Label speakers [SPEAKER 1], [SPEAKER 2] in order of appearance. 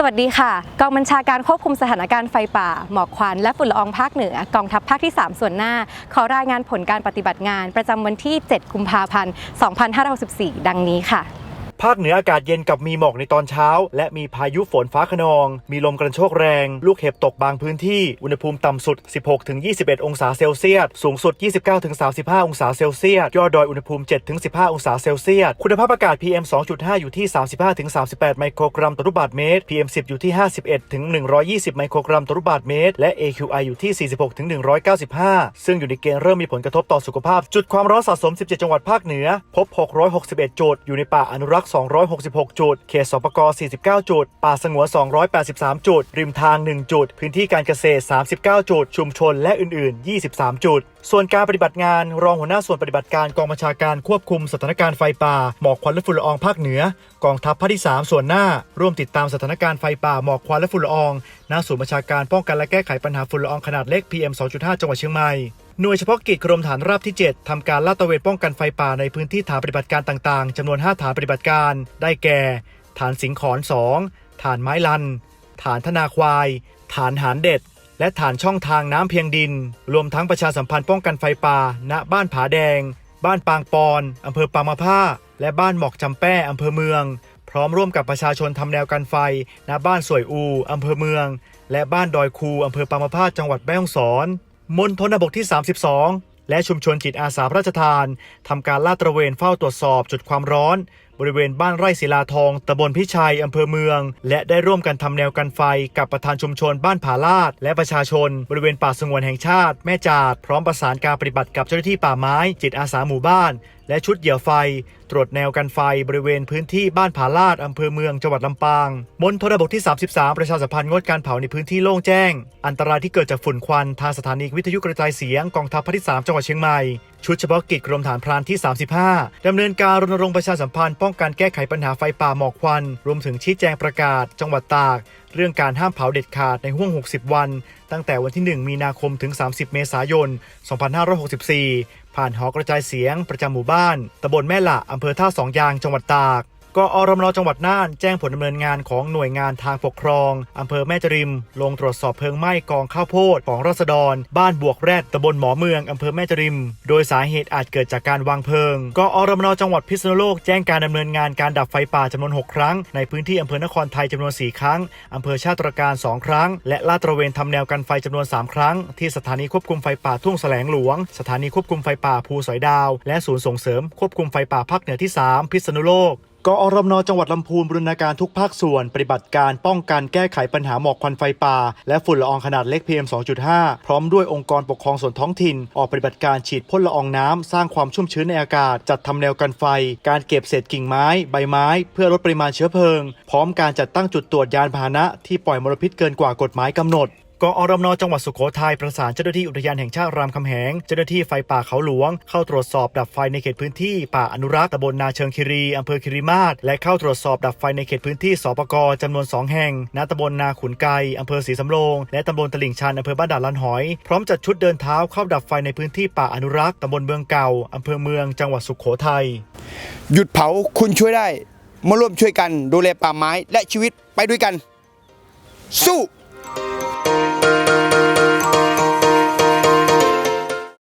[SPEAKER 1] สวัสดีค่ะ กองบัญชาการควบคุมสถานการณ์ไฟป่า หมอกควัน และฝุ่นละอองภาคเหนือกองทัพภาคที่ 3 ส่วนหน้า ขอรายงานผลการปฏิบัติงาน ประจำวันที่ 7 กุมภาพันธ์ 2564 ดังนี้ค่ะ
[SPEAKER 2] ภาคเหนืออากาศเย็นกับมีหมอกในตอนเช้า และมีพายุฝนฟ้าขนอง มีลมกระโชกแรง ลูกเห็บตกบางพื้นที่ อุณหภูมิต่ำสุด 16-21 องศาเซลเซียส สูงสุด 29-35 องศาเซลเซียส ยอดดอยอุณหภูมิ 7-15 องศาเซลเซียส คุณภาพอากาศ PM 2.5 อยู่ที่ 35-38 ไมโครกรัมต่อลูกบาศก์เมตร PM 10 อยู่ที่ 51-120 ไมโครกรัมต่อลูกบาศก์เมตร และ AQI อยู่ที่ 46-195 ซึ่งอยู่ในเกณฑ์เริ่มมีผลกระทบต่อสุขภาพ จุดความร้อนสะสม 17 จังหวัดภาคเหนือ พบ 661 จุด อยู่ในป่าอนุรักษ266 จุด เขตสปก49 จุด ป่าสงวน 283 จุด ริมทาง 1 จุด พื้นที่การเกษตร 39 จุด ชุมชนและอื่น ๆ 23 จุด ส่วนการปฏิบัติงานรองหัวหน้าส่วนปฏิบัติการกองบัญชาการควบคุมสถานการณ์ไฟป่าหมอกควันและฝุ่นละอองภาคเหนือ กองทัพภาคที่ 3 ส่วนหน้า ร่วมติดตามสถานการณ์ไฟป่าหมอกควันและฝุ่นละอองณศูนย์บัญชาการป้องกันและแก้ไขปัญหาฝุ่นละอองขนาดเล็ก PM 2.5 จังหวัดเชียงใหม่ หน่วยเฉพาะกิจกรมฐานราบที่ 7ทำการลาดตระเวนป้องกันไฟป่าในพื้นที่ฐานปฏิบัติการต่างๆจำนวน 5 ฐานปฏิบัติการ ได้แก่ ฐานสิงขอน 2 ฐานไม้ลัน ฐานธนาควาย ฐานหานเด็ด และฐานช่องทางน้ำเพียงดิน รวมทั้งประชาสัมพันธ์ป้องกันไฟป่า ณ บ้านผาแดง บ้านปางปอนอำเภอปางมะผ้า และบ้านหมอกจำแป้อำเภอเมือง พร้อมร่วมกับประชาชนทำแนวกันไฟ ณ บ้านสวยอูอำเภอเมือง และบ้านดอยคูอำเภอปางมะผ้าจังหวัดแม่ฮ่องสอน มณฑลบกที่ 32 และชุมชนจิตอาสาพระราชทานทำการลาดตระเวนเฝ้าตรวจสอบจุดความร้อน บริเวณบ้านไร่ศิลาทองตำบลพิชัยอำเภอเมือง และได้ร่วมกันทำแนวกันไฟกับประธานชุมชนบ้านผาลาด และประชาชน บริเวณป่าสงวนแห่งชาติ แม่จาด พร้อมประสานการปฏิบัติกับเจ้าหน้าที่ป่าไม้ จิตอาสาหมู่บ้าน และชุดเหยี่ยวไฟ ตรวจแนวกันไฟบริเวณพื้นที่บ้านผาลาดอำเภอเมืองจังหวัดลำปางมณฑลบกที่ 33 ประชาสัมพันธ์งดการเผาในพื้นที่โล่งแจ้ง อันตรายที่เกิดจากฝุ่นควันทางสถานีวิทยุกระจายเสียงกองทัพภาคที่ 3 จังหวัดเชียงใหม่ชุดเฉพาะกิจกรมฐานพรานที่ 35 ดำเนินการรณรงค์ประชาสัมพันธ์ป้องกันแก้ไขปัญหาไฟป่าหมอกควัน รวมถึงชี้แจงประกาศ จังหวัดตาก เรื่องการห้ามเผาเด็ดขาดในห่วง 60 วัน ตั้งแต่วันที่ 1 มีนาคมถึง 30 เมษายน 2564 ผ่านหอกระจายเสียงประจำหมู่บ้านตำบลแม่ละอำเภอท่าสองยางจังหวัดตาก กอรมนจังหวัดน่านแจ้งผลดำเนินงานของหน่วยงานทางปกครองอำเภอแม่จริม ลงตรวจสอบเพลิงไหม้กองข้าวโพดของรัษฎร บ้านบวกแรดตำบลหมอเมืองอำเภอแม่จริม โดยสาเหตุอาจเกิดจากการวางเพลิงกอรมนจังหวัดพิษณุโลกแจ้งการดำเนินงานการดับไฟป่าจำนวน 6 ครั้ง ในพื้นที่อำเภอนครไทยจำนวน 4 ครั้งอำเภอชาติตรการ 2 ครั้ง และลาดตระเวนทำแนวกันไฟจำนวน 3 ครั้ง ที่สถานีควบคุมไฟป่าทุ่งแสลงหลวง สถานีควบคุมไฟป่าภูสอยดาว และศูนย์ส่งเสริมควบคุมไฟป่าภาคเหนือที่ 3 พิษณุโลก กอรมนจังหวัดลำพูนบรูรณาการทุกภาคส่วน ปฏิบัติการป้องกันแก้ไขปัญหาหมอกควันไฟป่า และฝุ่นละอองขนาดเล็ก PM 2.5 พร้อมด้วยองค์กรปกครองส่วนท้องถิ่น ออกปฏิบัติการฉีดพ่นละอองน้ำ สร้างความชุ่มชื้นในอากาศ จัดทำแนวกันไฟ การเก็บเศษกิ่งไม้ ใบไม้ เพื่อลดปริมาณเชื้อเพลิง พร้อมการจัดตั้งจุดตรวจยานพาหนะที่ปล่อยมลพิษเกินกว่ากฎหมายกำหนด กอรมนจังหวัดสุโขทัยประสานเจ้าหน้าที่อุทยานแห่งชาติรามคำแหง เจ้าหน้าที่ไฟป่าเขาหลวง เข้าตรวจสอบดับไฟในเขตพื้นที่ป่าอนุรักษ์ตำบลนาเชิงคีรีอำเภอคีรีมาศและเข้าตรวจสอบดับไฟในเขตพื้นที่สปกจำนวน 2 แห่งณตำบลนาขุนไกอำเภอศรีสำโรงและตำบลตลิ่งชันอำเภอบ้านด่านลันหอย พร้อมจัดชุดเดินเท้าเข้าดับไฟในพื้นที่ป่าอนุรักษ์ตำบลเมืองเก่าอำเภอเมืองจังหวัดสุโขทัย
[SPEAKER 3] หยุดเผาคุณช่วยได้มาร่วมช่วยกันดูแลป่าไม้และชีวิตไปด้วยกัน สู้